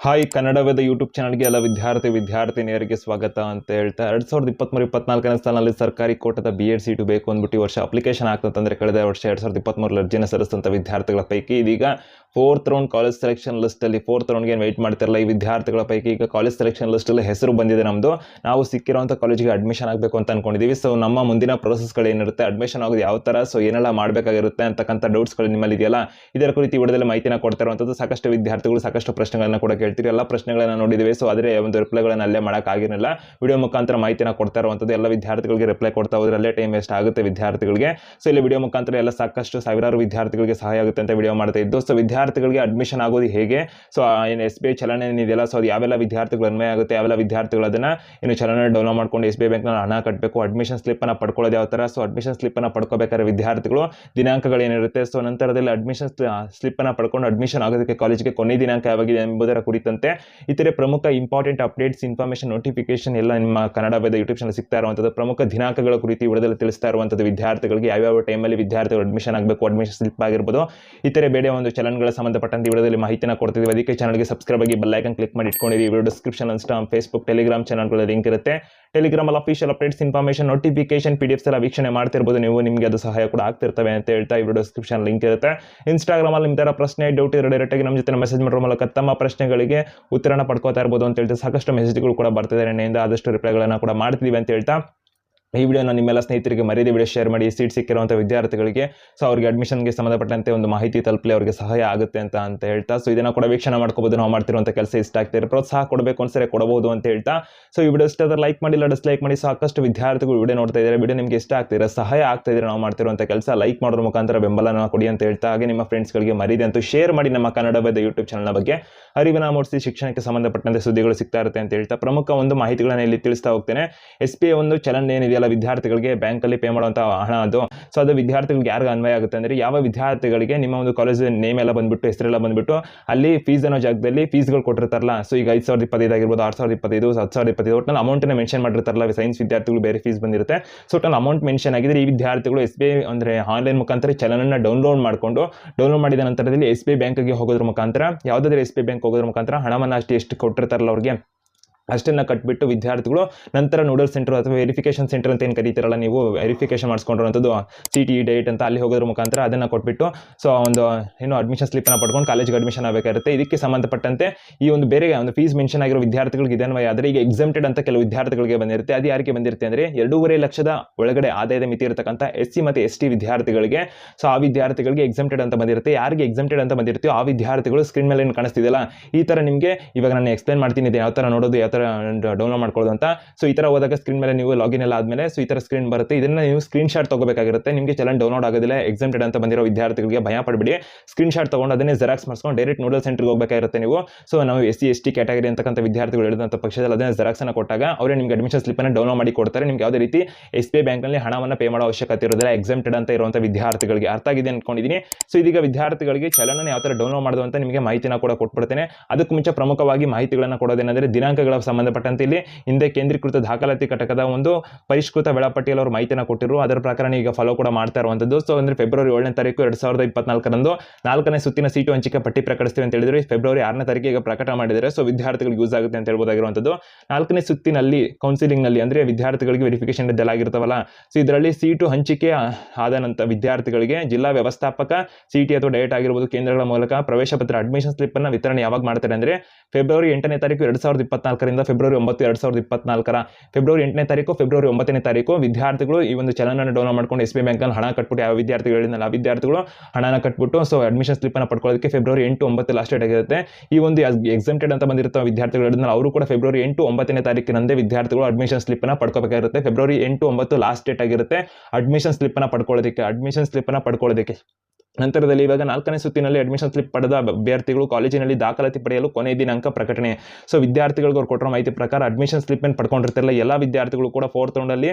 Hi, ಕನ್ನಡವಾದ YouTube ಚಾನಲ್ಗೆ ಎಲ್ಲ ವಿದ್ಯಾರ್ಥಿ ವಿದ್ಯಾರ್ಥಿನಿಯರಿಗೆ ಸ್ವಾಗತ ಅಂತ ಹೇಳ್ತಾ, ಎರಡ್ ಸಾವಿರದ ಇಪ್ಪತ್ತ್ಮೂರು ಇಪ್ಪತ್ನಾಲ್ಕನೇ ಸಾಲಿನಲ್ಲಿ ಸರ್ಕಾರಿ ಕೋಟದ ಬಿ ಎಡ್ ಸೀಟು ಬೇಕು ಅಂದ್ಬಿಟ್ಟು ವರ್ಷ ಅಪ್ಲಿಕೇಶನ್ ಆಗ್ತಂತಂದ್ರೆ ಕಳೆದ ವರ್ಷ ಎರಡು ಸಾವಿರದ ಇಪ್ಪತ್ತ್ಮೂರಲ್ಲಿ ಅರ್ಜಿನ ಸಲ್ಲಿಸಿದಂಥ ವಿದ್ಯಾರ್ಥಿಗಳ ಪೈಕಿ ಇದೀಗ ಫೋರ್ತ್ ರೌಂಡ್ ಕಾಲೇಜ್ ಸೆಲೆಕ್ಷನ್ ಲಿಸ್ಟಲ್ಲಿ ಫೋರ್ತ್ ರೌಂಡ್ಗೆ ಏನು ವೆಯ್ಟ್ ಮಾಡ್ತಿರಲ್ಲ ಈ ವಿದ್ಯಾರ್ಥಿಗಳ ಪೈಕಿ ಈಗ ಕಾಲೇಜ್ ಸೆಲೆಕ್ಷನ್ ಲಿಸ್ಟಲ್ಲಿ ಹೆಸರು ಬಂದಿದೆ ನಮ್ಮದು ನಾವು ಸಿಕ್ಕಿರೋಂಥ ಕಾಲೇಜಿಗೆ ಅಡ್ಮಿಷನ್ ಆಗಬೇಕು ಅಂತ ಅನ್ಕೊಂಡಿದ್ದೀವಿ ಸೊ ನಮ್ಮ ಮುಂದಿನ ಪ್ರೊಸೆಸ್ಗಳು ಏನಿರುತ್ತೆ ಅಡ್ಮಿಷನ್ ಆಗೋದು ಯಾವ ಥರ ಸೊ ಏನೆಲ್ಲ ಮಾಡಬೇಕಾಗಿರುತ್ತೆ ಅಂತಕ್ಕಂಥ ಡೌಟ್ಸ್ಗಳು ನಿಮ್ಮಲ್ಲಿ ಇದೆಯಲ್ಲ ಇದರ ಕುರಿತು ಈ ವಿಡಿಯೋದಲ್ಲಿ ಮಾಹಿತಿನ ಕೊಡ್ತಾ ಸಾಕಷ್ಟು ವಿದ್ಯಾರ್ಥಿಗಳು ಸಾಕಷ್ಟು ಪ್ರಶ್ನೆಗಳನ್ನ ಕೂಡ ಕೇಳ್ತೀರಿ. ಎಲ್ಲ ಪ್ರಶ್ನೆಗಳನ್ನ ನೋಡಿದ್ದೀವಿ ಸೊ ಆದರೆ ಒಂದು ರಿಪ್ಲೈಗಳನ್ನ ಅಲ್ಲೇ ಮಾಡೋಕ್ಕಾಗಿರಲಿಲ್ಲ ವಿಡಿಯೋ ಮುಖಾಂತರ ಮಾಹಿತಿನ ಕೊಡ್ತಾ ಇರುವಂಥದ್ದು ಎಲ್ಲ ವಿದ್ಯಾರ್ಥಿಗಳಿಗೆ ರಿಪ್ಲೈ ಕೊಡ್ತಾ ಹೋದ್ರೆ ಅಲ್ಲೇ ಟೈಮ್ ವೇಸ್ಟ್ ಆಗುತ್ತೆ ವಿದ್ಯಾರ್ಥಿಗಳಿಗೆ. ಸೊ ಇಲ್ಲಿ ವಿಡಿಯೋ ಮುಖಾಂತರ ಎಲ್ಲ ಸಾಕಷ್ಟು ಸಾವಿರಾರು ವಿದ್ಯಾರ್ಥಿಗಳಿಗೆ ಸಹಾಯ ಆಗುತ್ತೆ ಅಂತ ವಿಡಿಯೋ ಮಾಡ್ತಾ ಇದ್ದು. ಸೊ ವಿದ್ಯಾರ್ಥಿಗಳಿಗೆ ಅಡ್ಮಿಷನ್ ಆಗೋದು ಹೇಗೆ? ಸೊ ಏನು ಎಸ್ ಬಿ ಐ ಚಲನೆ ಏನಿದೆಯಲ್ಲ ಸೊ ಅದು ಯಾವೆಲ್ಲ ವಿದ್ಯಾರ್ಥಿಗಳು ಅನ್ವಯ ಆಗುತ್ತೆ, ಯಾವೆಲ್ಲ ವಿದ್ಯಾರ್ಥಿಗಳು ಅದನ್ನ ಏನು ಚಲನೆ ಡೌನ್ಲೋಡ್ ಮಾಡ್ಕೊಂಡು ಎಸ್ ಬಿ ಐ ಬ್ಯಾಂಕ್ನಲ್ಲಿ ಹಣ ಕಟ್ಟಬೇಕು ಅಡ್ಮಿಷನ್ ಸ್ಲಿಪ್ಪನ್ನು ಪಡ್ಕೊಳ್ಳೋದು ಯಾವ ಥರ ಸೊ ಅಡ್ಮಿಷನ್ ಸ್ಲಿಪ್ಪನ್ನು ಪಡ್ಕೋಬೇಕಾದ್ರೆ ವಿದ್ಯಾರ್ಥಿಗಳು ದಿನಾಂಕಗಳು ಏನಿರುತ್ತೆ? ಸೊ ನಂತರದಲ್ಲಿ ಅಡ್ಮಿಷನ್ ಸ್ಲಿಪ್ಪನ್ನು ಪಡ್ಕೊಂಡು ಅಡ್ಮಿಷನ್ ಆಗೋದಕ್ಕೆ ಕಾಲೇಜಿಗೆ ಕೊನೆ ದಿನಾಂಕ ಯಾವಾಗಿದೆ ಎಂಬುದರ ಕುರಿತಂತೆ ಇತರೆ ಪ್ರಮುಖ ಇಂಪಾರ್ಟೆಂಟ್ ಅಪ್ಡೇಟ್ಸ್ ಇನ್ಫಾರ್ಮೇಶನ್ ನೋಟಿಫಿಕೇಶನ್ ಎಲ್ಲ ನಿಮ್ಮ ಕನ್ನಡ ವೇದ ಯೂಟ್ಯೂಬ್ ಚಾನಲ್ ಸಿಗ್ತಾ ಇರುವಂಥದ್ದು ಪ್ರಮುಖ ದಿನಾಂಕಗಳ ಕುರಿತು ಇವಡದಲ್ಲಿ ತಿಳಿಸ್ತಾ ಇರುವಂಥದ್ದು ವಿದ್ಯಾರ್ಥಿಗಳಿಗೆ ಯಾವ್ಯಾವ ಟೈಮಲ್ಲಿ ವಿದ್ಯಾರ್ಥಿಗಳು ಅಡ್ಮಿಷನ್ ಆಗಬೇಕು ಅಡ್ಮಿಷನ್ ಸ್ಲಿಪ್ ಆಗಿರ್ಬೋದು. ಇತರೆ ಬೇರೆ ಒಂದು ಚಾನಲ್ಗಳ ಸಂಬಂಧಪಟ್ಟಂತೆ ಈ ವಿಡಿಯೋದಲ್ಲಿ ಮಾಹಿತಿನ ಕೊಡ್ತಿದ್ದೀವಿ. ಅದಕ್ಕೆ ಚಾನಲ್ಗೆ ಸಬ್ಸ್ಕ್ರೈಬ್ ಆಗಿ ಬೆಲ್ಲೈಕನ್ ಕ್ಲಿಕ್ ಮಾಡಿ ಇಟ್ಕೊಂಡಿರಿ. Video description Instagram Facebook Telegram ಚಾನಲ್ಗಳ ಲಿಂಕ್ ಇರುತ್ತೆ. ಟೆಲಿಗ್ರಾಮ್ ಅಲ್ಲಿ official updates information notification P D Fs ಎಲ್ಲ ವೀಕ್ಷಣೆ ಮಾಡ್ತಿರ್ಬೋದು. ನೀವು ನಿಮಗೆ ಅದು ಸಹಾಯ ಕೂಡ ಆಗ್ತಿರ್ತವೆ ಅಂತ ಹೇಳ್ತಾ ವಿಡಿಯೋ ಡಿಸ್ಕ್ರಿಪ್ಷನ್ ಲಿಂಕ್ ಇರುತ್ತೆ. ಇನ್ಸ್ಟಾಗ್ರಾಮಲ್ಲಿ ನಿಮ್ಮ ಥರ ಪ್ರಶ್ನೆ ಡೌಟ್ ಇರೋ ಡೈರೆಕ್ಟ್ ಆಗಿ ನಮ್ಮ ಜೊತೆ ಮೆಸೇಜ್ ಮಾಡೋ ಮೂಲಕ ತಮ್ಮ ಪ್ರಶ್ನೆಗಳಿಗೆ ಉತ್ತರನ ಪಡ್ಕೋತಾ ಇರ್ಬೋದು ಅಂತ ಹೇಳ್ತಾ ಸಾಕಷ್ಟು ಮೆಸೇಜ್ಗಳು ಕೂಡ ಬರ್ತಿದ್ದಾರೆ ನೆನೆಯಿಂದ ಆದಷ್ಟು ರಿಪ್ಲೈಗಳನ್ನು ಕೂಡ ಮಾಡ್ತಿದ್ದೀವಿ ಅಂತ ಹೇಳ್ತಾ ಈ ವಿಡಿಯೋನ ನಿಮ್ಮೆಲ್ಲ ಸ್ನೇಹಿತರಿಗೆ ಮರ್ಯಾದೆ ವಿಡಿಯೋ ಶೇರ್ ಮಾಡಿ ಸೀಟ್ ಸಿಕ್ಕಿರುವಂಥ ವಿದ್ಯಾರ್ಥಿಗಳಿಗೆ. ಸೊ ಅವ್ರಿಗೆ ಅಡ್ಮಿಷನ್ಗೆ ಸಂಬಂಧಪಟ್ಟಂತೆ ಒಂದು ಮಾಹಿತಿ ತಲುಪಲಿ ಅವರಿಗೆ ಸಹಾಯ ಆಗುತ್ತೆ ಅಂತ ಅಂತ ಹೇಳ್ತಾ ಸೊ ಇದನ್ನು ಕೂಡ ವೀಕ್ಷಣೆ ಮಾಡ್ಕೋಬೋದು. ನಾವು ಮಾಡ್ತಿರುವಂಥ ಕೆಲಸ ಇಷ್ಟ ಆಗ್ತಿದ್ರೆ ಪ್ರೋತ್ಸಾಹ ಕೊಡಬೇಕು ಅನ್ಸರೆ ಕೊಡಬಹುದು ಅಂತ ಹೇಳ್ತಾ ಸೊ ಈ ವಿಡಿಯೋ ಇಷ್ಟ ಆದ್ರೆ ಲೈಕ್ ಮಾಡಿಲ್ಲ ಡಿಸ್ಲೈಕ್ ಮಾಡಿ ಸಾಕಷ್ಟು ವಿದ್ಯಾರ್ಥಿಗಳು ವಿಡಿಯೋ ನೋಡ್ತಾ ಇದ್ದಾರೆ. ವಿಡಿಯೋ ನಿಮಗೆ ಇಷ್ಟ ಆಗ್ತಿದ್ರೆ, ಸಹಾಯ ಆಗ್ತಾ ಇದ್ರೆ ನಾವು ಮಾಡ್ತಿರುವಂಥ ಕೆಲಸ ಲೈಕ್ ಮಾಡೋದ್ರ ಮುಖಾಂತರ ಬೆಂಬಲನ ಕೊಡಿ ಅಂತ ಹೇಳ್ತಾ, ಹಾಗೆ ನಿಮ್ಮ ಫ್ರೆಂಡ್ಸ್ಗಳಿಗೆ ಮರಿದೆ ಅಂತೂ ಶೇರ್ ಮಾಡಿ ನಮ್ಮ ಕನ್ನಡ ಬದ ಯೂಟ್ಯೂಬ್ ಚಾನಲ್ನ ಬಗ್ಗೆ. ಅರಿವಿನ ಮೂಡಿಸಿ ಶಿಕ್ಷಣಕ್ಕೆ ಸಂಬಂಧಪಟ್ಟಂತೆ ಸುದ್ದಿಗಳು ಸಿಗ್ತಾ ಇರುತ್ತೆ ಅಂತ ಹೇಳ್ತಾ, ಪ್ರಮುಖ ಒಂದು ಮಾಹಿತಿಗಳನ್ನ ಇಲ್ಲಿ ತಿಳಿಸ್ತಾ ಹೋಗ್ತೇನೆ. ಎಸ್ ಪಿ ಒಂದು ಚಲನ್ ಏನಿದೆಯಲ್ಲ ವಿದ್ಯಾರ್ಥಿಗಳಿಗೆ ಬ್ಯಾಂಕಲ್ಲಿ ಪೇ ಮಾಡುವಂಥ ಹಣ ಅದು. ಸೊ ಅದು ವಿದ್ಯಾರ್ಥಿಗಳಿಗೆ ಯಾರಿಗೆ ಅನ್ವಯ ಆಗುತ್ತೆ ಅಂದರೆ ಯಾವ ವಿದ್ಯಾರ್ಥಿಗಳಿಗೆ ನಿಮ್ಮ ಒಂದು ಕಾಲೇಜ್ ನೇಮ್ ಎಲ್ಲ ಬಂದ್ಬಿಟ್ಟು ಹೆಸರೆಲ್ಲ ಬಂದ್ಬಿಟ್ಟು ಅಲ್ಲಿ ಫೀಸ್ ಅನ್ನೋ ಜಾಗದಲ್ಲಿ ಫೀಸ್ಗಳು ಕೊಟ್ಟಿರ್ತಾರಲ್ಲ. ಸೊ ಈಗ ಐದು ಸಾವಿರದ ಇಪ್ಪತ್ತೈದು ಆಗಿರ್ಬೋದು, ಆರು ಸಾವಿರದ ಇಪ್ಪತ್ತೈದು ಹತ್ತು ಸಾವಿರದ ಇಪ್ಪತ್ತೈದು ಒಟ್ಟು ಅಮೌಂಟನ್ನ ಮೆನ್ಷನ್ ಮಾಡಿರ್ತಾರಲ್ಲ ಸೈನ್ಸ್ ವಿದ್ಯಾರ್ಥಿಗಳು ಬೇರೆ ಫೀಸ್ ಬಂದಿರುತ್ತೆ. ಸೊ ಒಟ್ಟಲ್ಲಿ ಅಮೌಂಟ್ ಮೆನ್ಷನ್ ಆಗಿದ್ರೆ ಈ ವಿದ್ಯಾರ್ಥಿಗಳು ಎಸ್ ಬಿ ಐ ಅಂದರೆ ಆನ್ಲೈನ್ ಮುಖಾಂತರ ಚಲನನ್ನ ಡೌನ್ಲೋಡ್ ಮಾಡಿಕೊಂಡು ಡೌನ್ಲೋಡ್ ಮಾಡಿದ ನಂತರದಲ್ಲಿ ಎಸ್ ಬಿ ಐ ಬ್ಯಾಂಕ್ಗೆ ಹೋಗೋದ್ರ ಮುಖಾಂತರ, ಯಾವುದಾದ್ರೂ ಎಸ್ ಬಿ ಐ ಬ್ಯಾಂಕ್ ಹೋಗೋದ್ರ ಮುಖಾಂತರ ಹಣವನ್ನು ಅಷ್ಟು ಎಷ್ಟು ಕೊಟ್ಟಿರ್ತಾರಲ್ಲ ಅವ್ರಿಗೆ ಅಷ್ಟನ್ನು ಕಟ್ಬಿಟ್ಟು ವಿದ್ಯಾರ್ಥಿಗಳು ನಂತರ ನೂಡಲ್ ಸೆಂಟರ್ ಅಥವಾ ವೆರಿಫಿಕೇಶನ್ ಸೆಂಟರ್ ಅಂತ ಏನು ಕರೀತಿರಲ್ಲ ನೀವು ವೆರಿಫಿಕೇಶನ್ ಮಾಡಿಸ್ಕೊಂಡಿರುವಂಥದ್ದು ಸಿ ಟಿ ಡೇಟ್ ಅಂತ ಅಲ್ಲಿ ಹೋಗೋದ್ರ ಮುಖಾಂತರ ಅದನ್ನು ಕೊಟ್ಬಿಟ್ಟು ಸೊ ಒಂದು, ಏನು ಅಡ್ಮಿಷನ್ ಸ್ಲಿಪ್ನ ಪಡ್ಕೊಂಡು ಕಾಲೇಜ್ಗೆ ಅಡ್ಮಿಷನ್ ಆಗಬೇಕಾಗುತ್ತೆ. ಇದಕ್ಕೆ ಸಂಬಂಧಪಟ್ಟಂತೆ ಈ ಒಂದು ಬೇರೆ ಒಂದು ಫೀಸ್ ಮೆನ್ಷನ್ ಆಗಿರೋ ವಿದ್ಯಾರ್ಥಿಗಳಿಗೆ ಇದನ್ವಯ ಆದರೆ ಈಗ ಎಕ್ಸಮ್ಟೆಡ್ ಅಂತ ಕೆಲವು ವಿದ್ಯಾರ್ಥಿಗಳಿಗೆ ಬಂದಿರುತ್ತೆ. ಅದು ಯಾರಿಗೆ ಬಂದಿರುತ್ತೆ ಅಂದರೆ ಎರಡೂವರೆ ಲಕ್ಷದ ಒಳಗಡೆ ಆದಾಯದ ಮಿತಿ ಇರತಕ್ಕಂಥ ಎಸ್ ಸಿ ಮತ್ತು ಎಸ್ ಟಿ ವಿದ್ಯಾರ್ಥಿಗಳಿಗೆ. ಸೊ ಆ ವಿದ್ಯಾರ್ಥಿಗಳಿಗೆ ಎಕ್ಸಮ್ಟೆಡ್ ಅಂತ ಬಂದಿರುತ್ತೆ. ಯಾರಿಗೆ ಎಕ್ಸಮ್ಟೆಡ್ ಅಂತ ಬಂದಿರ್ತೀವೋ ಆ ವಿದ್ಯಾರ್ಥಿಗಳು ಸ್ಕ್ರೀನ್ ಮೇಲೆ ಏನು ಕಾಣಿಸ್ತಿದೆಯಲ್ಲ? ಈ ಥರ ನಿಮಗೆ ಇವಾಗ ನಾನು ಎಕ್ಸ್ಪ್ಲೈನ್ ಮಾಡ್ತೀನಿ ಇದೆ ಯಾವ ಥರ ನೋಡೋದು ಥರ ಡೌನ್ಲೋಡ್ ಮಾಡ್ಕೊಳ್ಳೋದು ಅಂತ. ಸೊ ಈ ಥರ ಹೋದಾಗ ಸ್ಕ್ರೀನ್ ಮೇಲೆ ನೀವು ಲಾಗಿನ್ ಎಲ್ಲ ಆದಮೇಲೆ ಸೊ ಈ ಥರ ಸ್ಕ್ರೀನ್ ಬರುತ್ತೆ. ಇದನ್ನು ನೀವು ಸ್ಕ್ರೀನ್ ಶಾಟ್ ತಗೋಬೇಕಾಗಿರುತ್ತೆ. ನಿಮಗೆ ಚಲನ್ ಡೌನ್ಲೋಡ್ ಆಗೋದಿಲ್ಲ ಎಕ್ಸಾಮ್ಟೆಡ್ ಅಂತ ಬಂದಿರೋ ವಿದ್ಯಾರ್ಥಿಗಳಿಗೆ ಭಯ ಪಡಬೇಡಿ. ಸ್ಕ್ರೀನ್ ಶಾಟ್ ತೊಗೊಂಡು ಅದನ್ನೇ ಜೆರಾಕ್ಸ್ ಮಾಡಿಸ್ಕೊಂಡು ಡೈರೆಕ್ಟ್ ನೋಡಲ್ ಸೆಂಟ್ರಿಗೆ ಹೋಗಬೇಕಾಗಿರುತ್ತೆ ನೀವು. ಸೊ ನಾವು S C, S T category ಅಂತಕ್ಕಂಥ ವಿದ್ಯಾರ್ಥಿಗಳು ಹೇಳಿದಂಥ ಪಕ್ಷದಲ್ಲಿ ಅದನ್ನ ಜೆರಾಕ್ಸ್ ಅನ್ನು ಕೊಟ್ಟಾಗ ಅವರೇ ನಿಮಗೆ ಅಡ್ಮಿಷನ್ ಸ್ಲಿಪ್ಪನ್ನು ಡೌನ್ಲೋಡ್ ಮಾಡಿ ಕೊಡ್ತಾರೆ. ನಿಮ್ಗೆ ಯಾವುದೇ ರೀತಿ ಎಸ್ ಬಿ ಐ ಬ್ಯಾಂಕ್ನಲ್ಲಿ ಹಣವನ್ನು ಪೇ ಮಾಡೋ ಅವಶ್ಯಕತೆ ಇರೋದಿಲ್ಲ ಎಕ್ಸಾಮ್ಟೆಡ್ ಅಂತ ಇರುವಂಥ ವಿದ್ಯಾರ್ಥಿಗಳಿಗೆ. ಅರ್ಥ ಆಗಿದೆ ಅಂದ್ಕೊಂಡಿದ್ದೀನಿ ಸೊ ಇದೀಗ ವಿದ್ಯಾರ್ಥಿಗಳಿಗೆ ಚಲನ ಯಾವ ಥರ ಡೌನ್ಲೋಡ್ ಮಾಡೋದು ಅಂತ ನಿಮಗೆ ಮಾಹಿತಿನ ಕೂಡ ಕೊಟ್ಬಿಡ್ತೇನೆ. ಅದಕ್ಕೂ ಮುಂಚೆ ಪ್ರಮುಖವಾಗಿ ಮಾಹಿತಿಗಳನ್ನು ಕೊಡೋದೇನೆಂದರೆ ದಿನಾಂಕಗಳ ಸಂಬಂಧಪಟ್ಟಂತೆ ಇಲ್ಲಿ ಹಿಂದೆ ಕೇಂದ್ರೀಕೃತ ದಾಖಲಾತಿ ಘಟಕದ ಒಂದು ಪರಿಷ್ಕೃತ ವೇಳಾಪಟ್ಟಿಯಲ್ಲಿ ಅವರು ಮಾಹಿತಿಯನ್ನು ಕೊಟ್ಟಿರು ಅದರ ಪ್ರಕಾರ ಈಗ ಫಾಲೋ ಕೂಡ ಮಾಡ್ತಾ ಇರುವಂಥದ್ದು ಸೊ ಅಂದರೆ ಫೆಬ್ರವರಿ ಏಳನೇ ತಾರೀಕು ಎರಡು ಸಾವಿರದ ಇಪ್ಪತ್ನಾಲ್ಕರಂದು ನಾಲ್ಕನೇ ಸುತ್ತಿನ ಸೀಟು ಹಂಚಿಕೆ ಪಟ್ಟಿ ಪ್ರಕಟಿಸ್ತೀವಿ ಅಂತ ಹೇಳಿದ್ರು. ಫೆಬ್ರವರಿ ಆರನೇ ತಾರೀಕು ಈಗ ಪ್ರಕಟ ಮಾಡಿದರೆ ಸೊ ವಿದ್ಯಾರ್ಥಿಗಳಿಗೆ ಯೂಸ್ ಆಗುತ್ತೆ ಅಂತ ಹೇಳ್ಬೋದಾಗಿರುವಂಥದ್ದು ನಾಲ್ಕನೇ ಸುತ್ತಿನಲ್ಲಿ ಕೌನ್ಸಿಲಿಂಗ್ನಲ್ಲಿ ಅಂದರೆ ವಿದ್ಯಾರ್ಥಿಗಳಿಗೆ ವೆರಿಫಿಕೇಶನ್ ಆಗಿರ್ತಾವಲ್ಲ ಸೊ ಇದರಲ್ಲಿ ಸೀಟು ಹಂಚಿಕೆ ಆದ ನಂತರ ವಿದ್ಯಾರ್ಥಿಗಳಿಗೆ ಜಿಲ್ಲಾ ವ್ಯವಸ್ಥಾಪಕ ಸಿಟಿ ಅಥವಾ ಡಯಟ್ ಆಗಿರ್ಬೋದು ಕೇಂದ್ರಗಳ ಮೂಲಕ ಪ್ರವೇಶ ಪತ್ರ ಅಡ್ಮಿಷನ್ ಸ್ಲಿಪ್ ಅನ್ನು ವಿತರಣೆ ಯಾವಾಗ ಮಾಡ್ತಾರೆ ಅಂದರೆ ಫೆಬ್ರವರಿ ಎಂಟನೇ ತಾರೀಕು ಎರಡು ಸಾವಿರದ ಇಪ್ಪತ್ನಾಲ್ಕರಿಂದ ಫೆಬ್ರವರಿ ಒಂಬತ್ತು, ಎರಡು ಸಾವಿರದ ಇಪ್ಪತ್ನಾಲ್ಕರ ಫೆಬ್ರವರಿ ಎಂಟನೇ ತಾರೀಕು, ಫೆಬ್ರವರಿ ಒಂಬತ್ತನೇ ತಾರೀಕು ವಿದ್ಯಾರ್ಥಿಗಳು ಈ ಒಂದು ಚಲನನ್ನು ಡೌನ್ಲೋಡ್ ಮಾಡ್ಕೊಂಡು ಎಸ್ ಬಿ ಬ್ಯಾಂಕಲ್ಲಿ ಹಣ ಕಟ್ಬಿಟ್ಟು ಯಾವ ವಿದ್ಯಾರ್ಥಿಗಳು ಹೇಳಿದ್ನಲ್ಲ ಆ ವಿದ್ಯಾರ್ಥಿಗಳು ಹಣನ ಕಟ್ಬಿಟ್ಟು ಸೊ ಅಡ್ಮಿಷನ್ ಸ್ಲಿಪ್ಪನ್ನು ಪಡ್ಕೊಳ್ಳೋದಕ್ಕೆ ಫೆಬ್ರವರಿ ಎಂಟು, ಒಂಬತ್ತು ಲಾಸ್ಟ್ ಡೇಟ್ ಆಗಿರುತ್ತೆ. ಈ ಒಂದು ಎಕ್ಸೆಂಪ್ಟೆಡ್ ಅಂತ ಬಂದಿರುತ್ತೆ ವಿದ್ಯಾರ್ಥಿಗಳು ಹೇಳಿದ್ನಲ್ಲ ಅವರು ಕೂಡ ಫೆಬ್ರವರಿ ಎಂಟು, ಒಂಬತ್ತನೇ ತಾರೀಕಿನಂದೇ ವಿದ್ಯಾರ್ಥಿಗಳು ಅಡ್ಮಿಷನ್ ಸ್ಲಿಪ್ಪನ್ನು ಪಡ್ಕೋಬೇಕಾಗಿರುತ್ತೆ. ಫೆಬ್ರವರಿ ಎಂಟು, ಒಂಬತ್ತು ಲಾಸ್ಟ್ ಡೇಟ್ ಆಗಿರುತ್ತೆ. ಅಡ್ಮಿಷನ್ ಸ್ಲಿಪ್ಪನ್ನು ಪಡ್ಕೊಳ್ಳೋದಕ್ಕೆ ಅಡ್ಮಿಷನ್ ಸ್ಲಿಪ್ಪನ್ನು ಪಡ್ಕೊಳ್ಳೋದಕ್ಕೆ ನಂತರದಲ್ಲಿ ಇವಾಗ ನಾಲ್ಕನೇ ಸುತ್ತಿನಲ್ಲಿ ಅಡ್ಮಿಷನ್ ಸ್ಲಿಪ್ ಪಡೆದ ಅಭ್ಯರ್ಥಿಗಳು ಕಾಲೇಜಿನಲ್ಲಿ ದಾಖಲಾತಿ ಪಡೆಯಲು ಕೊನೆ ದಿನಾಂಕ ಪ್ರಕಟಣೆ. ಸೊ ವಿದ್ಯಾರ್ಥಿಗಳಿಗೆ ಅವ್ರು ಕೊಟ್ಟಿರೋ ಮಾಹಿತಿ ಪ್ರಕಾರ ಅಡ್ಮಿಷನ್ ಸ್ಲಿಪ್ ಏನು ಪಡ್ಕೊಂಡಿರ್ತಾರಲ್ಲ, ಎಲ್ಲ ವಿದ್ಯಾರ್ಥಿಗಳು ಕೂಡ ಫೋರ್ತ್ ರೌಂಡಲ್ಲಿ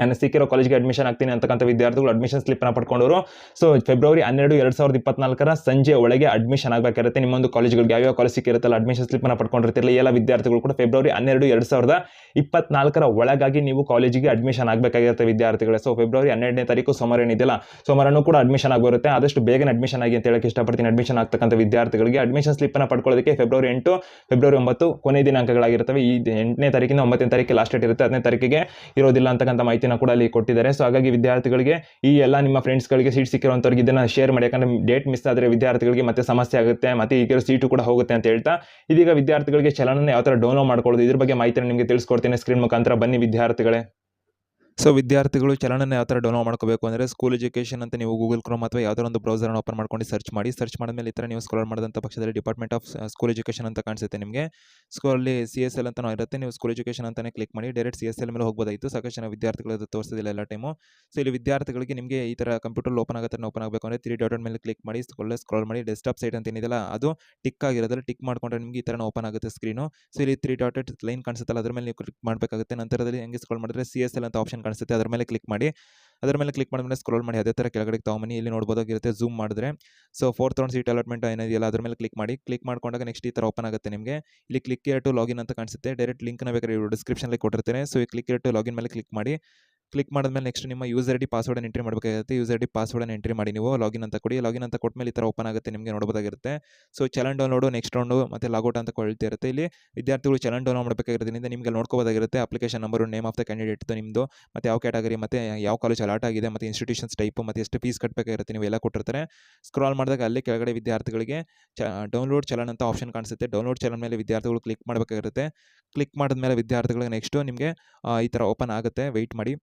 ನಾನು ಸಿಕ್ಕಿರೋ ಕಾಲೇಜ್ಗೆ ಅಡ್ಮಿಷನ್ ಆಗ್ತೀನಿ ಅಂತಕ್ಕಂಥ ವಿದ್ಯಾರ್ಥಿಗಳು ಅಡ್ಮಿಷನ್ ಸ್ಲಿಪ್ನ ಪಡ್ಕೊಂಡವರು. ಸೊ ಫೆಬ್ರವರಿ ಹನ್ನೆರಡು, ಎರಡು ಸಾವಿರದ ಇಪ್ಪತ್ನಾಲ್ಕರ ಸಂಜೆ ಒಳಗೆ ಅಡ್ಮಿಷನ್ ಆಗಬೇಕಾಗಿರುತ್ತೆ ನಿಮ್ಮೊಂದು ಕಾಲೇಜ್ಗಳಿಗೆ ಯಾವ್ಯಾವ ಕಾಲೇಜ್ ಸಿಕ್ಕಿರುತ್ತಲ್ಲ ಅಡ್ಮಿಷನ್ ಸ್ಲಿಪ್ನ ಪಡ್ಕೊಂಡಿರ್ತಿರಲ್ಲ ಎಲ್ಲ ವಿದ್ಯಾರ್ಥಿಗಳು ಕೂಡ ಫೆಬ್ರವರಿ ಹನ್ನೆರಡು, ಎರಡು ಸಾವಿರದ ಇಪ್ಪತ್ನಾಲ್ಕರ ಒಳಗಾಗಿ ನೀವು ಕಾಲೇಜಿಗೆ ಅಡ್ಮಿಷನ್ ಆಗಬೇಕಾಗಿರುತ್ತೆ ವಿದ್ಯಾರ್ಥಿಗಳೇ. ಸೊ ಫೆಬ್ರವರಿ ಹನ್ನೆರಡನೇ ತಾರೀಕು ಸೋಮವಾರ ಏನಿದೆಯಲ್ಲ, ಸೋಮವಾರನೂ ಕೂಡ ಅಡ್ಮಿಷನ್ ಆಗಿರುತ್ತೆ ಆದಷ್ಟು ಬೇಗನೆ ಅಡ್ಮಿಷನ್ ಆಗಿ ಅಂತ ಹೇಳಕ್ಕೆ ಇಷ್ಟಪಡ್ತೀನಿ. ಅಡ್ಮಿಷನ್ ಆಗ್ತಕ್ಕಂಥ ವಿದ್ಯಾರ್ಥಿಗಳಿಗೆ ಅಡ್ಮಿಷನ್ ಸ್ಲಿಪ್ನ ಪಡ್ಕೊಳ್ಳೋದಕ್ಕೆ ಫೆಬ್ರವರಿ ಎಂಟು ಫೆಬ್ರವರಿ ಒಂಬತ್ತು ಕೊನೆ ದಿನಾಂಕಗಳಾಗಿರ್ತವೆ. ಈ ಎಂಟನೇ ತಾರೀಕಿನ ಒಂಬತ್ತನೇ ತಾರೀಕಿಗೆ ಲಾಸ್ಟ್ ಡೇಟ್ ಇರುತ್ತೆ. ಹತ್ತನೇ ತಾರೀಕಿಗೆ ಇರೋದಿಲ್ಲ ಅಂತಕ್ಕಂಥ ಮಾಹಿತಿನ ಕೂಡ ಅಲ್ಲಿ ಕೊಟ್ಟಿದ್ದಾರೆ. ಸೊ ಹಾಗಾಗಿ ವಿದ್ಯಾರ್ಥಿಗಳಿಗೆ ಈ ಎಲ್ಲ ನಿಮ್ಮ ಫ್ರೆಂಡ್ಸ್ಗಳಿಗೆ ಸೀಟ್ ಸಿಕ್ಕಿರುವಂಥವ್ರಿಗೆ ಇದನ್ನು ಶೇರ್ ಮಾಡಿ. ಯಾಕಂದ್ರೆ ಡೇಟ್ ಮಿಸ್ ಆದರೆ ವಿದ್ಯಾರ್ಥಿಗಳಿಗೆ ಮತ್ತೆ ಸಮಸ್ಯೆ ಆಗುತ್ತೆ, ಮತ್ತೆ ಈಗ ಸೀಟು ಕೂಡ ಹೋಗುತ್ತೆ ಅಂತ ಹೇಳ್ತಾ ಇದೀಗ ವಿದ್ಯಾರ್ಥಿಗಳಿಗೆ ಚಲನನ್ನು ಯಾವ ಥರ ಡೌನ್ಲೋಡ್ ಮಾಡ್ಕೊಳ್ಳೋದು, ಇದ್ರ ಬಗ್ಗೆ ಮಾಹಿತಿಯನ್ನು ನಿಮಗೆ ತಿಳಿಸ್ಕೊಡ್ತೀನಿ. ಸ್ಕ್ರೀನ್ ಮುಖಾಂತರ ಬನ್ನಿ ವಿದ್ಯಾರ್ಥಿಗಳೇ. ಸೊ ವಿದ್ಯಾರ್ಥಿಗಳು ಚಲನನ್ನು ಯಾವ ಥರ ಡೌನ್ಲೋಡ್ ಮಾಡ್ಕೋಬೇಕು ಅಂದರೆ ಸ್ಕೂಲ್ ಎಜುಕೇಷನ್ ಅಂತ ನೀವು ಗೂಗಲ್ ಕ್ರೋಮ್ ಅಥವಾ ಯಾವುದೋ ಒಂದು ಬ್ರೌಸರ್ನ ಓಪನ್ ಮಾಡ್ಕೊಂಡು ಸರ್ಚ್ ಮಾಡಿ. ಸರ್ಚ್ ಮಾಡಿದ್ಮೇಲೆ ಈ ಥರ ನೀವು ಸ್ಕ್ರೋಲ್ ಮಾಡಿದಂಥ ಪಕ್ಷದಲ್ಲಿ ಡಿಪಾರ್ಟ್ಮೆಂಟ್ ಆಫ್ ಸ್ಕೂಲ್ ಎಜುಕೇಷನ್ ಅಂತ ಕಾಣಿಸುತ್ತೆ ನಿಮಗೆ. ಸ್ಕೂಲಲ್ಲಿ ಸಿ ಎಸ್ ಎಲ್ ಅಂತ ಇರುತ್ತೆ. ನೀವು ಸ್ಕೂಲ್ ಎಜುಕೇಷನ್ ಅಂತಲೇ ಕ್ಲಿಕ್ ಮಾಡಿ ಡೈರೆಕ್ಟ್ ಸಿ ಎಸ್ ಎಲ್ ಮೇಲೆ ಹೋಗ್ಬೋದಾಯಿತು. ಸಾಕಷ್ಟು ಜನ ವಿದ್ಯಾರ್ಥಿಗಳು ತೋರಿಸೋದಿಲ್ಲ ಎಲ್ಲ ಟೈಮು ಸೊ ಇಲ್ಲಿ ವಿದ್ಯಾರ್ಥಿಗಳಿಗೆ ನಿಮಗೆ ಈ ಥರ ಕಂಪ್ಯೂಟರ್ ಓಪನ್ ಆಗುತ್ತೆ ಓಪನ್ ಆಗಬೇಕು ಅಂದರೆ ತ್ರೀ ಡಾಟ್ ಮೇಲೆ ಕ್ಲಿಕ್ ಮಾಡಿ ಸ್ಕೂಲ್ ಸ್ಕ್ರೋಲ್ ಮಾಡಿ ಡೆಸ್ಕ್ಟಾಪ್ ಸೈಟ್ ಅಂತ ಏನಿದೆಲ್ಲ ಅದು ಟಿಕ್ ಆಗಿರೋದ್ರಲ್ಲಿ ಟಿಕ್ ಮಾಡಿಕೊಂಡ್ರೆ ನಿಮಗೆ ಈ ಥರ ಓಪನ್ ಆಗುತ್ತೆ ಸ್ಕ್ರೀನು ಸೊ ಇಲ್ಲಿ ತ್ರೀ ಡಾಟ್ ಲೈನ್ ಕಾಣಿಸುತ್ತಲ್ಲ, ಅದ್ರ ಮೇಲೆ ನೀವು ಕ್ಲಿಕ್ ಮಾಡಬೇಕಾಗುತ್ತೆ. ನಂತರದಲ್ಲಿ ಹೆಂಗೆ ಸ್ಕ್ರೋಲ್ ಮಾಡಿದ್ರೆ ಸಿ ಎಸ್ ಎಲ್ ಅಂತ ಆಪ್ಷನ್ ಕಾಣಿಸುತ್ತೆ ಅದ್ರ ಮೇಲೆ ಕ್ಲಿಕ್ ಮಾಡಿ. ಅದರ ಮೇಲೆ ಕ್ಲಿಕ್ ಮಾಡಿದ್ಮೇಲೆ ಸ್ಕ್ರೋಲ್ ಮಾಡಿ, ಅದೇ ಥರ ಕೆಳಗಡೆ ತೊಗೊಂಬನ್ನಿ ಇಲ್ಲಿ ನೋಡ್ಬೋದಾಗಿರುತ್ತೆ ಝೂಮ್ ಮಾಡಿದ್ರೆ. So fourth round seat allotment ಏನಿದೆಯಲ್ಲ ಅದ್ರ ಮೇಲೆ ಕ್ಲಿಕ್ ಮಾಡಿ. ಕ್ಲಿಕ್ ಮಾಡ್ಕೊಂಡಾಗ ನೆಕ್ಸ್ಟ್ ಈ ಥರ ಓಪನ್ ಆಗುತ್ತೆ ನಿಮಗೆ. ಇಲ್ಲಿ ಕ್ಲಿಕ್ ಟು ಲಾಗಿನ್ ಅಂತ ಕಾಣಿಸುತ್ತೆ. ಡೈರೆಕ್ಟ್ ಲಿಂಕ್ನ ಬೇಕಾದ್ರೆ ಇವರು ಡಿಸ್ಕ್ರಿಪ್ಷನಲ್ಲಿ ಕೊಟ್ಟಿರ್ತಾರೆ ಸೊ ಈ ಕ್ಲಿಕ್ ಟು ಲಾಗಿನ್ ಮೇಲೆ ಕ್ಲಿಕ್ ಮಾಡಿ. ಕ್ಲಿಕ್ ಮಾಡಿದ್ಮೇಲೆ ನೆಕ್ಸ್ಟ್ ನಿಮ್ಮ ಯೂಸರ್ ಡಿ ಪಾಸ್ವರ್ಡನ್ನು ಎಂಟ್ರಿ ಮಾಡಬೇಕಾಗುತ್ತೆ. ಯೂಸರ್ ಡಿ ಪಾಸ್ವರ್ಡನ್ನು ಎಂಟ್ರಿ ಮಾಡಿ ನೀವು ಲಾಗಿನ್ ಅಂತ ಕೊಡಿ. ಲಾಗಿನ್ ಅಂತ ಕೊಟ್ಟ ಮೇಲೆ ಈ ಥರ ಓಪನ್ ಆಗುತ್ತೆ, ನಿಮಗೆ ನೋಡ್ಬೋದಾಗಿರುತ್ತೆ. So challan download next round ಮತ್ತು ಲಾಗೌಟ್ ಅಂತ ಕೊಳ್ತಾ ಇರುತ್ತೆ ಇಲ್ಲಿ ವಿದ್ಯಾರ್ಥಿಗಳು ಚಲನ್ ಡೌನ್ಲೋಡ್ ಮಾಡಬೇಕಾಗಿರೋದ್ರಿಂದ ನಿಮಗೆ ನೋಡ್ಕೋಬೋದಾಗಿರುತ್ತೆ. Application number name of the candidate ನಿಮ್ಮದು ಮತ್ತು ಯಾವ ಕ್ಯಾಟಗರಿ ಮತ್ತೆ ಯಾವ ಕಾಲೇಜ್ ಅಲಾಟ್ ಆಗಿದೆ, ಮತ್ತು ಇನ್ಸ್ಟಿಟ್ಯೂಷನ್ಸ್ ಟೈಪು ಮತ್ತು ಎಷ್ಟು ಫೀಸ್ ಕಟ್ಟಬೇಕಾಗಿರುತ್ತೆ ನೀವು ಎಲ್ಲ ಕೊಟ್ಟಿರ್ತಾರೆ. ಸ್ಕ್ರಾಲ್ ಮಾಡಿದಾಗ ಅಲ್ಲಿ ಕೆಳಗಡೆ ವಿದ್ಯಾರ್ಥಿಗಳಿಗೆ ಡೌನ್ಲೋಡ್ ಚಲನ್ ಅಂತ ಆಪ್ಷನ್ ಕಾಣಿಸುತ್ತೆ. ಡೌನ್ಲೋಡ್ ಚಲನ್ ಮೇಲೆ ವಿದ್ಯಾರ್ಥಿಗಳು ಕ್ಲಿಕ್ ಮಾಡಬೇಕಾಗಿರುತ್ತೆ. ಕ್ಲಿಕ್ ಮಾಡಿದ್ಮೇಲೆ ವಿದ್ಯಾರ್ಥಿಗಳಿಗೆ ನೆಕ್ಸ್ಟು ನಿಮಗೆ ಈ ಥರ ಓಪನ್ ಆಗುತ್ತೆ. ವೆಯ್ಟ್ ಮಾಡಿ.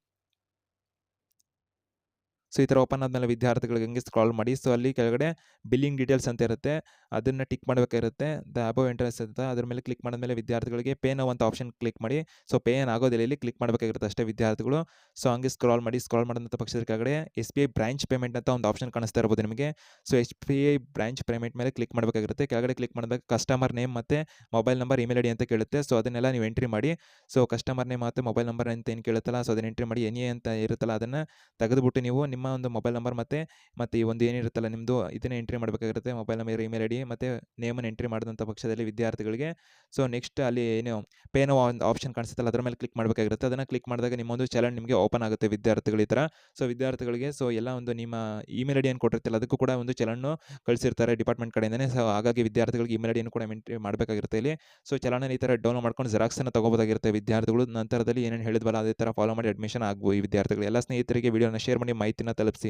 ಸೊ ಈ ಥರ ಓಪನ್ ಆದಮೇಲೆ ವಿದ್ಯಾರ್ಥಿಗಳಿಗೆ ಹಂಗೆ ಸ್ಕ್ರಾಲ್ ಮಾಡಿ. ಸೊ ಅಲ್ಲಿ ಕೆಳಗಡೆ ಬಿಲ್ಲಿಂಗ್ ಡೀಟೇಲ್ಸ್ ಅಂತ ಇರುತ್ತೆ. ಅದನ್ನು ಟಿಕ್ ಮಾಡಬೇಕಾಗಿರುತ್ತೆ. ದ ಅಬೋ ಇಂಟ್ರೆಸ್ಟ್ ಅಂತ ಅದ್ರ ಮೇಲೆ ಕ್ಲಿಕ್ ಮಾಡಿದ್ಮೇಲೆ ವಿದ್ಯಾರ್ಥಿಗಳಿಗೆ ಪೇ ನೋ ಅಂತ ಆಪ್ಷನ್ ಕ್ಲಿಕ್ ಮಾಡಿ. ಸೊ, ಪೇ ಏನು ಆಗೋದಿಲ್ಲ ಇಲ್ಲಿ ಕ್ಲಿಕ್ ಮಾಡಬೇಕಾಗಿರುತ್ತೆ ಅಷ್ಟೇ ವಿದ್ಯಾರ್ಥಿಗಳು. ಸೊ, ಹಂಗೆ ಸ್ಕ್ರಾಲ್ ಮಾಡಿ, ಸ್ಕ್ರಾಲ್ ಮಾಡಿದಂಥ ಪಕ್ಷದ ಕೆಳಗಡೆ S B I branch payment ಅಂತ ಒಂದು ಆಪ್ಷನ್ ಕಾಣಿಸ್ತಾ ಇರ್ಬೋದು ನಿಮಗೆ. So, S B I branch payment ಮೇಲೆ ಕ್ಲಿಕ್ ಮಾಡಬೇಕಾಗಿರುತ್ತೆ. ಕೆಳಗಡೆ ಕ್ಲಿಕ್ ಮಾಡಿದಾಗ ಕಸ್ಟಮರ್ ನೇಮ್ ಮತ್ತು ಮೊಬೈಲ್ ನಂಬರ್, ಇಮೇಲ್ ಐಡಿ ಅಂತ ಕೇಳುತ್ತೆ. ಸೊ, ಅದನ್ನೆಲ್ಲ ನೀವು ಎಂಟ್ರಿ ಮಾಡಿ. ಸೊ, ಕಸ್ಟಮರ್ ನೇಮ್ ಮತ್ತು ಮೊಬೈಲ್ ನಂಬರ್ ಅಂತ ಏನು ಕೇಳುತ್ತಲ್ಲ, ಸೊ, ಅದನ್ನ ಎಂಟ್ರಿ ಮಾಡಿ. ಎನಿ ಅಂತ ಇರುತ್ತಲ್ಲ, ಅದನ್ನು ತೆಗೆದುಬಿಟ್ಟು ನೀವು ನಿಮ್ಮ ಒಂದು ಮೊಬೈಲ್ ನಂಬರ್ ಮತ್ತು ಮತ್ತು ಈ ಒಂದು ಏನಿರುತ್ತಲ್ಲ ನಿಮ್ಮದು ಇದನ್ನೇ ಎಂಟ್ರಿ ಮಾಡಬೇಕಾಗಿರುತ್ತೆ. ಮೊಬೈಲ್ ನಂಬರ್, ಇಮೇಲ್ ಐಡಿ ಮತ್ತು ನೇಮನ್ನು ಎಂಟ್ರಿ ಮಾಡಿದಂಥ ಪಕ್ಷದಲ್ಲಿ ವಿದ್ಯಾರ್ಥಿಗಳಿಗೆ ಸೊ ನೆಕ್ಸ್ಟ್ ಅಲ್ಲಿ ಏನು ಪೇನೋ ಒಂದು ಆಪ್ಷನ್ ಕಾಣಿಸುತ್ತಲ್ಲ, ಅದರ ಮೇಲೆ ಕ್ಲಿಕ್ ಮಾಡಬೇಕಾಗಿರುತ್ತೆ. ಅದನ್ನು ಕ್ಲಿಕ್ ಮಾಡಿದಾಗ ನಿಮ್ಮೊಂದು ಚಲನ್ ನಿಮಗೆ ಓಪನ್ ಆಗುತ್ತೆ ವಿದ್ಯಾರ್ಥಿಗಳ ಥರ ಸೊ ವಿದ್ಯಾರ್ಥಿಗಳಿಗೆ ಸೊ ಎಲ್ಲ ಒಂದು ನಿಮ್ಮ ಇಮೇಲ್ ಐ ಡಿಯನ್ನು ಕೊಟ್ಟಿರ್ತಿಲ್ಲ ಅದಕ್ಕೂ ಕೂಡ ಒಂದು ಚಲನ್ನು ಕಳಿಸಿರ್ತಾರೆ ಡಿಪಾರ್ಟ್ಮೆಂಟ್ ಕಡೆಯಿಂದನೇ. ಸೊ ಹಾಗಾಗಿ ವಿದ್ಯಾರ್ಥಿಗಳಿಗೆ ಇಮೇಲ್ ಐಡಿಯನ್ನು ಡಿಯನ್ನು ಕೂಡ ಎಂಟ್ರಿ ಮಾಡಬೇಕಾಗಿರುತ್ತೆ ಇಲ್ಲಿ. ಸೊ ಚಲನ ಈ ಥರ ಡೌನ್ಲೋಡ್ ಮಾಡ್ಕೊಂಡು ಜೆರಾಕ್ಸನ್ನು ತಗೋಬೋದಾಗಿರುತ್ತೆ ವಿದ್ಯಾರ್ಥಿಗಳು. ನಂತರದಲ್ಲಿ ಏನೇನು ಹೇಳಿದ್ವಲ್ಲ, ಅದೇ ಥರ ಫಾಲೋ ಮಾಡಿ ಅಡ್ಮಿಷನ್ ಆಗ್ಬೋದು ಈ ವಿದ್ಯಾರ್ಥಿಗಳು. ಎಲ್ಲ ಸ್ನೇಹಿತರಿಗೆ ವಿಡಿಯೋನ ಶೇರ್ ಮಾಡಿ, ಮಾಹಿತಿನ ತಲುಪಿಸಿ.